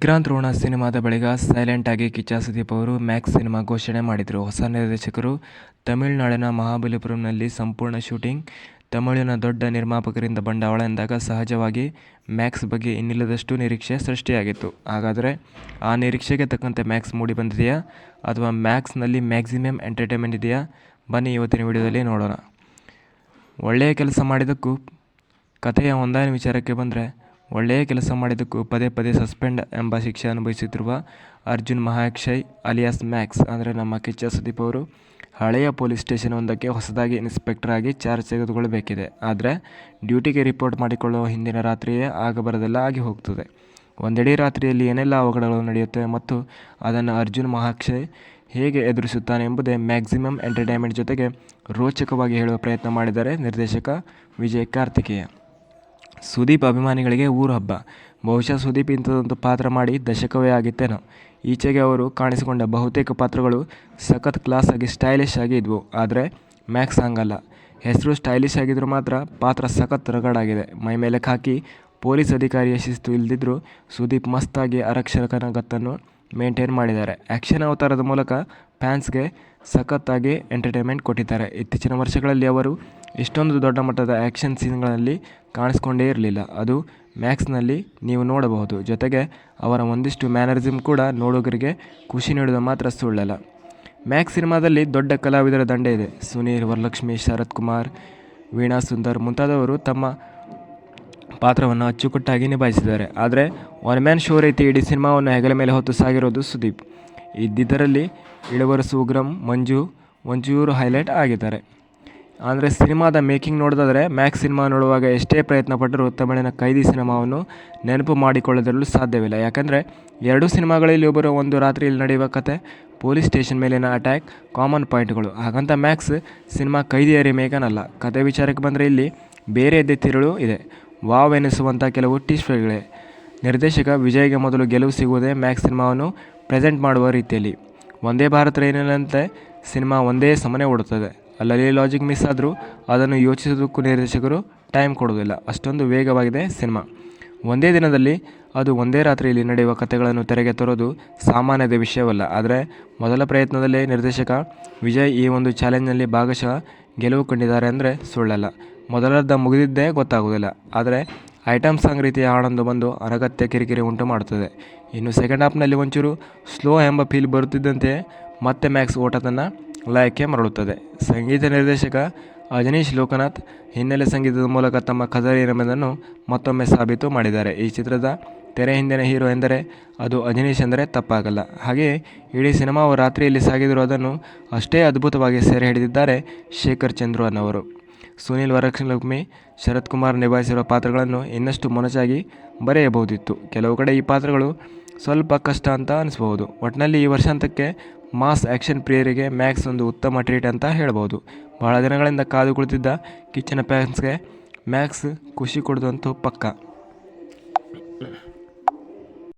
ವಿಕ್ರಾಂತ್ ರೋಣ ಸಿನಿಮಾದ ಬಳಿಕ ಸೈಲೆಂಟ್ ಆಗಿ ಕಿಚ್ಚ ಸುದೀಪ್ ಅವರು ಮ್ಯಾಕ್ಸ್ ಸಿನಿಮಾ ಘೋಷಣೆ ಮಾಡಿದರು. ಹೊಸ ನಿರ್ದೇಶಕರು ತಮಿಳುನಾಡಿನ ಮಹಾಬಲಿಪುರಂನಲ್ಲಿ ಸಂಪೂರ್ಣ ಶೂಟಿಂಗ್, ತಮಿಳಿನ ದೊಡ್ಡ ನಿರ್ಮಾಪಕರಿಂದ ಬಂಡವಾಳ ಎಂದಾಗ ಸಹಜವಾಗಿ ಮ್ಯಾಕ್ಸ್ ಬಗ್ಗೆ ಇನ್ನಿಲ್ಲದಷ್ಟು ನಿರೀಕ್ಷೆ ಸೃಷ್ಟಿಯಾಗಿತ್ತು. ಹಾಗಾದರೆ ಆ ನಿರೀಕ್ಷೆಗೆ ತಕ್ಕಂತೆ ಮ್ಯಾಕ್ಸ್ ಮೂಡಿ ಬಂದಿದೆಯಾ? ಅಥವಾ ಮ್ಯಾಕ್ಸ್ನಲ್ಲಿ ಮ್ಯಾಕ್ಸಿಮಮ್ ಎಂಟರ್ಟೈನ್ಮೆಂಟ್ ಇದೆಯಾ? ಬನ್ನಿ ಇವತ್ತಿನ ವಿಡಿಯೋದಲ್ಲಿ ನೋಡೋಣ. ಒಳ್ಳೆಯ ಕೆಲಸ ಮಾಡಿದಕ್ಕೂ ಕಥೆಯ ಹೊಂದಾಣಿ ವಿಚಾರಕ್ಕೆ ಬಂದರೆ ಒಳ್ಳೆಯ ಕೆಲಸ ಮಾಡಿದ್ದಕ್ಕೂ ಪದೇ ಪದೇ ಸಸ್ಪೆಂಡ್ ಎಂಬ ಶಿಕ್ಷೆ ಅನುಭವಿಸುತ್ತಿರುವ ಅರ್ಜುನ್ ಮಹಾಕ್ಷಯ್ ಅಲಿಯಾಸ್ ಮ್ಯಾಕ್ಸ್ ಅಂದರೆ ನಮ್ಮ ಕಿಚ್ಚ ಸುದೀಪ್ ಅವರು ಹಳೆಯ ಪೊಲೀಸ್ ಸ್ಟೇಷನ್ ಒಂದಕ್ಕೆ ಹೊಸದಾಗಿ ಇನ್ಸ್ಪೆಕ್ಟರ್ ಆಗಿ ಚಾರ್ಜ್ ತೆಗೆದುಕೊಳ್ಳಬೇಕಿದೆ. ಆದರೆ ಡ್ಯೂಟಿಗೆ ರಿಪೋರ್ಟ್ ಮಾಡಿಕೊಳ್ಳುವ ಹಿಂದಿನ ರಾತ್ರಿಯೇ ಆಗಬರದೆಲ್ಲ ಆಗಿ ಹೋಗ್ತದೆ. ಒಂದೆಡೆ ರಾತ್ರಿಯಲ್ಲಿ ಏನೆಲ್ಲ ಅವಘಡಗಳು ನಡೆಯುತ್ತವೆ ಮತ್ತು ಅದನ್ನು ಅರ್ಜುನ್ ಮಹಾಕ್ಷಯ್ ಹೇಗೆ ಎದುರಿಸುತ್ತಾನೆ ಎಂಬುದೇ ಮ್ಯಾಕ್ಸಿಮಮ್ ಎಂಟರ್ಟೈನ್ಮೆಂಟ್ ಜೊತೆಗೆ ರೋಚಕವಾಗಿ ಹೇಳುವ ಪ್ರಯತ್ನ ಮಾಡಿದ್ದಾರೆ ನಿರ್ದೇಶಕ ವಿಜಯ್ ಕಾರ್ತಿಕೇಯ. ಸುದೀಪ್ ಅಭಿಮಾನಿಗಳಿಗೆ ಊರು ಹಬ್ಬ. ಬಹುಶಃ ಸುದೀಪ್ ಇಂಥದ್ದೊಂದು ಪಾತ್ರ ಮಾಡಿ ದಶಕವೇ ಆಗಿತ್ತೇನೋ. ಈಚೆಗೆ ಅವರು ಕಾಣಿಸಿಕೊಂಡ ಬಹುತೇಕ ಪಾತ್ರಗಳು ಸಖತ್ ಕ್ಲಾಸ್ ಆಗಿ ಸ್ಟೈಲಿಶ್ ಆಗಿ ಇದ್ವು. ಆದರೆ ಮ್ಯಾಕ್ಸ್ ಹಂಗಲ್ಲ. ಹೆಸರು ಸ್ಟೈಲಿಶ್ ಆಗಿದ್ದರೂ ಮಾತ್ರ ಪಾತ್ರ ಸಖತ್ ರಗಡಾಗಿದೆ. ಮೈ ಮೇಲೆ ಹಾಕಿ ಪೊಲೀಸ್ ಅಧಿಕಾರಿಯ ಶಿಸ್ತು ಇಲ್ಲದಿದ್ದರೂ ಸುದೀಪ್ ಮಸ್ತಾಗಿ ಅರಕ್ಷಕನ ಗತ್ತನ್ನು ಮೇಂಟೈನ್ ಮಾಡಿದ್ದಾರೆ. ಆ್ಯಕ್ಷನ್ ಅವತಾರದ ಮೂಲಕ ಫ್ಯಾನ್ಸ್ಗೆ ಸಖತ್ತಾಗಿ ಎಂಟರ್ಟೈನ್ಮೆಂಟ್ ಕೊಟ್ಟಿದ್ದಾರೆ. ಇತ್ತೀಚಿನ ವರ್ಷಗಳಲ್ಲಿ ಅವರು ಇಷ್ಟೊಂದು ದೊಡ್ಡ ಮಟ್ಟದ ಆ್ಯಕ್ಷನ್ ಸೀನ್ಗಳಲ್ಲಿ ಕಾಣಿಸ್ಕೊಂಡೇ ಇರಲಿಲ್ಲ. ಅದು ಮ್ಯಾಕ್ಸ್ನಲ್ಲಿ ನೀವು ನೋಡಬಹುದು. ಜೊತೆಗೆ ಅವರ ಒಂದಿಷ್ಟು ಮ್ಯಾನರಿಸಮ್ ಕೂಡ ನೋಡುಗರಿಗೆ ಖುಷಿ ನೀಡೋದು ಮಾತ್ರ ಸುಳ್ಳಲ್ಲ. ಮ್ಯಾಕ್ಸ್ ಸಿನಿಮಾದಲ್ಲಿ ದೊಡ್ಡ ಕಲಾವಿದರ ದಂಡೆ ಇದೆ. ಸುನೀಲ್, ವರಲಕ್ಷ್ಮಿ, ಶರತ್ ಕುಮಾರ್, ವೀಣಾ ಸುಂದರ್ ಮುಂತಾದವರು ತಮ್ಮ ಪಾತ್ರವನ್ನು ಅಚ್ಚುಕಟ್ಟಾಗಿ ನಿಭಾಯಿಸಿದ್ದಾರೆ. ಆದರೆ ಒನ್ ಮ್ಯಾನ್ ಶೋ ರೀತಿ ಇಡೀ ಸಿನಿಮಾವನ್ನು ಹೆಗಲ ಮೇಲೆ ಹೊತ್ತು ಸಾಗಿರೋದು ಸುದೀಪ್. ಇದ್ದಿದ್ದರಲ್ಲಿ ಇಳುವರ ಸುಗ್ರಂ ಮಂಜು, ಒಂಚೂರು ಹೈಲೈಟ್ ಆಗಿದ್ದಾರೆ. ಅಂದರೆ ಸಿನಿಮಾದ ಮೇಕಿಂಗ್ ನೋಡೋದಾದರೆ ಮ್ಯಾಕ್ಸ್ ಸಿನಿಮಾ ನೋಡುವಾಗ ಎಷ್ಟೇ ಪ್ರಯತ್ನ ಪಟ್ಟರೂ ತಮಿಳಿನ ಕೈದಿ ಸಿನಿಮಾವನ್ನು ನೆನಪು ಮಾಡಿಕೊಳ್ಳದಿರಲು ಸಾಧ್ಯವಿಲ್ಲ. ಯಾಕಂದರೆ ಎರಡೂ ಸಿನಿಮಾಗಳಲ್ಲಿ ಒಬ್ಬರು ಒಂದು ರಾತ್ರಿಯಲ್ಲಿ ನಡೆಯುವ ಕತೆ, ಪೊಲೀಸ್ ಸ್ಟೇಷನ್ ಮೇಲಿನ ಅಟ್ಯಾಕ್, ಕಾಮನ್ ಪಾಯಿಂಟ್ಗಳು. ಹಾಗಂತ ಮ್ಯಾಕ್ಸ್ ಸಿನಿಮಾ ಕೈದಿಯ ಅಲ್ಲ ಕತೆ ವಿಚಾರಕ್ಕೆ ಬಂದರೆ ಇಲ್ಲಿ ಬೇರೆಯದ್ದೇ ತಿರುಳು ಇದೆ. ವಾವ್ ಎನಿಸುವಂಥ ಕೆಲವು ಟಿಸ್ಟ್ಗಳಿವೆ ನಿರ್ದೇಶಕ ವಿಜಯ್ಗೆ ಮೊದಲು ಗೆಲುವು ಸಿಗುವುದೇ ಮ್ಯಾಕ್ಸ್ ಸಿನಿಮಾವನ್ನು ಪ್ರೆಸೆಂಟ್ ಮಾಡುವ ರೀತಿಯಲ್ಲಿ. ಒಂದೇ ಭಾರತ ರೈಲಿನಂತೆ ಸಿನಿಮಾ ಒಂದೇ ಸಮನೆ ಓಡುತ್ತದೆ. ಅಲ್ಲಲ್ಲಿ ಲಾಜಿಕ್ ಮಿಸ್ ಆದರೂ ಅದನ್ನು ಯೋಚಿಸೋದಕ್ಕೂ ನಿರ್ದೇಶಕರು ಟೈಮ್ ಕೊಡೋದಿಲ್ಲ ಅಷ್ಟೊಂದು ವೇಗವಾಗಿದೆ ಸಿನಿಮಾ ಒಂದೇ ದಿನದಲ್ಲಿ ಅದು ಒಂದೇ ರಾತ್ರಿಯಲ್ಲಿ ನಡೆಯುವ ಕಥೆಗಳನ್ನು ತೆರೆಗೆ ತರೋದು ಸಾಮಾನ್ಯದ ವಿಷಯವಲ್ಲ. ಆದರೆ ಮೊದಲ ಪ್ರಯತ್ನದಲ್ಲೇ ನಿರ್ದೇಶಕ ವಿಜಯ್ ಈ ಒಂದು ಚಾಲೆಂಜ್ನಲ್ಲಿ ಭಾಗಶಃ ಗೆಲುವು ಕಂಡಿದ್ದಾರೆ ಅಂದರೆ ಸುಳ್ಳಲ್ಲ. ಮೊದಲರ್ಧ ಮುಗಿದಿದ್ದೇ ಗೊತ್ತಾಗೋದಿಲ್ಲ ಆದರೆ ಐಟಮ್ ಸಾಂಗ್ ರೀತಿಯ ಹಾಡೊಂದು ಬಂದು ಅನಗತ್ಯ ಕಿರಿಕಿರಿ ಉಂಟು ಮಾಡುತ್ತದೆ. ಇನ್ನು ಸೆಕೆಂಡ್ ಹಾಫ್ನಲ್ಲಿ ಒಂಚೂರು ಸ್ಲೋ ಎಂಬ ಫೀಲ್ ಬರುತ್ತಿದ್ದಂತೆಯೇ ಮತ್ತೆ ಮ್ಯಾಕ್ಸ್ ಓಟ ತನ್ನ ಲಯಕ್ಕೆ ಮರಳುತ್ತದೆ. ಸಂಗೀತ ನಿರ್ದೇಶಕ ಅಜನೀಶ್ ಲೋಕನಾಥ್ ಹಿನ್ನೆಲೆ ಸಂಗೀತದ ಮೂಲಕ ತಮ್ಮ ಖದರಿ ಎಂಬುದನ್ನು ಮತ್ತೊಮ್ಮೆ ಸಾಬೀತು ಮಾಡಿದ್ದಾರೆ. ಈ ಚಿತ್ರದ ತೆರೆ ಹಿಂದಿನ ಹೀರೋ ಎಂದರೆ ಅದು ಅಜನೀಶ್ ಎಂದರೆ ತಪ್ಪಾಗಲ್ಲ. ಹಾಗೆಯೇ ಇಡೀ ಸಿನಿಮಾವು ರಾತ್ರಿಯಲ್ಲಿ ಸಾಗಿದರೂ ಅದನ್ನು ಅಷ್ಟೇ ಅದ್ಭುತವಾಗಿ ಸೆರೆ ಹಿಡಿದಿದ್ದಾರೆ ಶೇಖರ್ ಚಂದ್ರು ಅನ್ನೋರು. ಸುನೀಲ್ ವರಲಕ್ಷ್ಮಿ ಶರತ್ ಕುಮಾರ್ ನಿಭಾಯಿಸಿರುವ ಪಾತ್ರಗಳನ್ನು ಇನ್ನಷ್ಟು ಮೊನಚಾಗಿ ಬರೆಯಬಹುದಿತ್ತು. ಕೆಲವು ಕಡೆ ಈ ಪಾತ್ರಗಳು ಸ್ವಲ್ಪ ಕಷ್ಟ ಅಂತ ಅನಿಸಬಹುದು. ಒಟ್ಟಿನಲ್ಲಿ ಈ ವರ್ಷಾಂತಕ್ಕೆ ಮಾಸ್ ಆ್ಯಕ್ಷನ್ ಪ್ರಿಯರಿಗೆ ಮ್ಯಾಕ್ಸ್ ಒಂದು ಉತ್ತಮ ಟ್ರೀಟ್ ಅಂತ ಹೇಳ್ಬೋದು. ಬಹಳ ದಿನಗಳಿಂದ ಕಾದು ಕುಳಿತಿದ್ದ ಕಿಚನ್ ಫ್ಯಾನ್ಸ್ಗೆ ಮ್ಯಾಕ್ಸ್ ಖುಷಿ ಕೊಡೋದಂತೂ ಪಕ್ಕ.